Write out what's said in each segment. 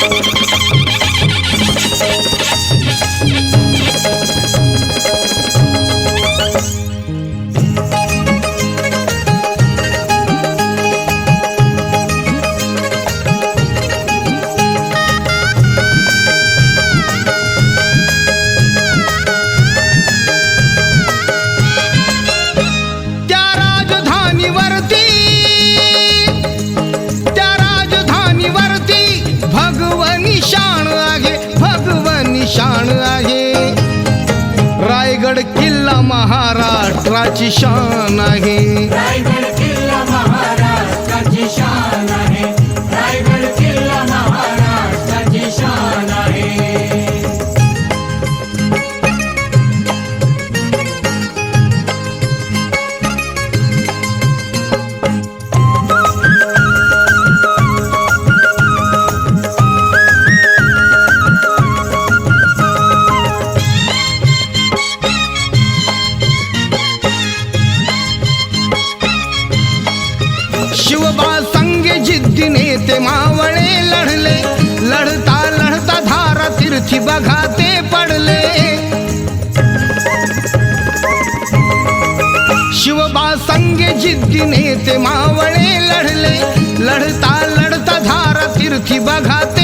त्या महाराष्ट्राची शान आहे. शिवबा संग जिद्दीने ते मावळे लढले. लढता लढता धारा तीर्थी बघा ते पडले. शिवबा संग जिद्दीने ते मावळे लढले. लढता लढता धारा तीर्थी बघा ते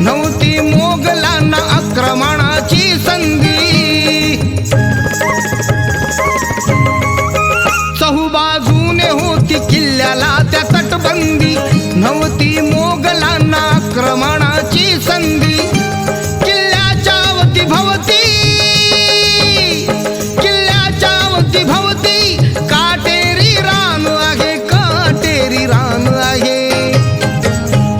नव्हती मोगलांना आक्रमणाची संधी. चहूबाजूने होती किल्ल्याला त्या तटबंदी. नव्हती